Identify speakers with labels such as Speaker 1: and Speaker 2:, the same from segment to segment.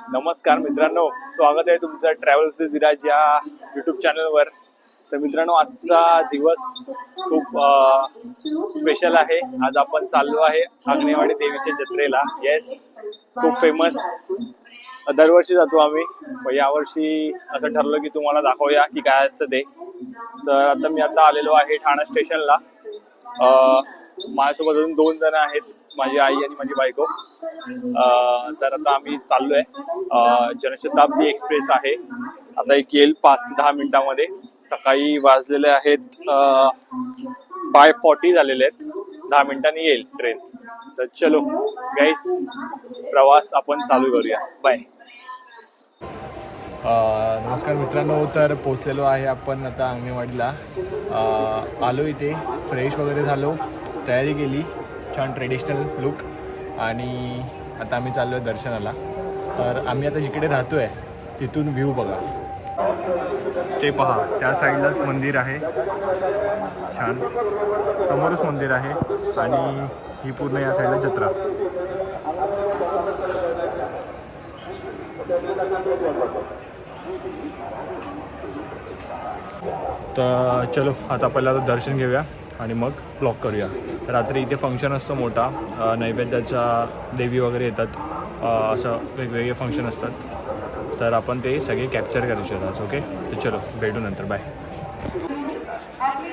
Speaker 1: नमस्कार मित्रांनो स्वागत आहे तुमचं ट्रॅव्हल विथ विराज या युट्यूब चॅनलवर तर मित्रांनो आजचा दिवस खूप स्पेशल आहे. आज आपण चाललो आहे आग्नेवाडी देवीच्या जत्रेला. येस खूप फेमस दरवर्षी जातो आम्ही. यावर्षी असं ठरलं की तुम्हाला दाखवूया की काय असतं ते. तर आता मी आता आलेलो आहे ठाणा स्टेशनला माझ्यासोबत अजून दोन जण आहेत माझी आई आणि माझी बायको. तर आता आम्ही चाललोय. जनशताब्दी एक्सप्रेस आहे. आता एक येईल पाच ते दहा मिनिटामध्ये. सकाळी वाजलेले आहेत फाय फॉर्टी झालेले आहेत. दहा मिनिटांनी येईल ट्रेन. तर चलो गाईस प्रवास आपण चालू करूया. बाय नमस्कार मित्रांनो तर पोचलेलो आहे आपण आता अंगणवाडीला. आलो इथे फ्रेश वगैरे झालो. तयारी केली. छान ट्रेडिशनल लुक आणि आता आम्ही चाललो आहे दर्शनाला. तर आम्ही आता जिकडे राहतो आहे तिथून व्ह्यू बघा. ते पहा त्या साईडलाच मंदिर आहे. छान. समोरच मंदिर आहे. आणि ही पूर्ण या साईडला जत्रा. तर चलो आता पहिला आता दर्शन घेऊया. आणि मग ब्लॉक करूया. रात्री इथे फंक्शन असतो मोठा. नैवेद्याच्या नैवेद्याचा देवी वगैरे येतात. असं वेगवेगळे फंक्शन असतात. तर आपण ते सगळे कॅप्चर करायचे आज ओके तर चलो भेटू नंतर. बाय
Speaker 2: आपली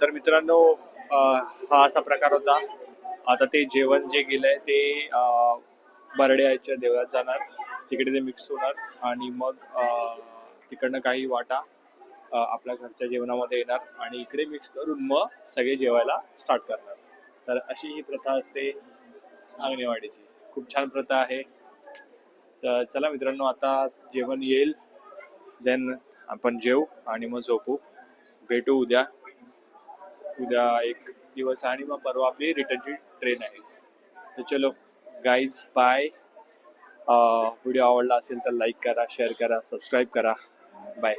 Speaker 1: तर मित्रांनो हा असा प्रकार होता. आता ते जेवण जे गेलंय ते अ, बर्ड्याच्या देवळात जाणार. तिकडे ते मिक्स होणार आणि मग तिकडनं काही वाटा आपल्या घरच्या जेवणामध्ये येणार आणि इकडे मिक्स करून मग सगळे जेवायला स्टार्ट करणार. तर अशी ही प्रथा असते अंगणेवाडीची. खूप छान प्रथा आहे. तर चला मित्रांनो आता जेवण येईल. देन आपण जेवू आणि मग झोपू. भेटू उद्या. उद्या एक दिवस आणि मग परवा आपली रिटर्नची ट्रेन आहे. तर चलो गाईज बाय व्हिडिओ आवडला असेल तर लाईक करा शेअर करा सबस्क्राईब करा. बाय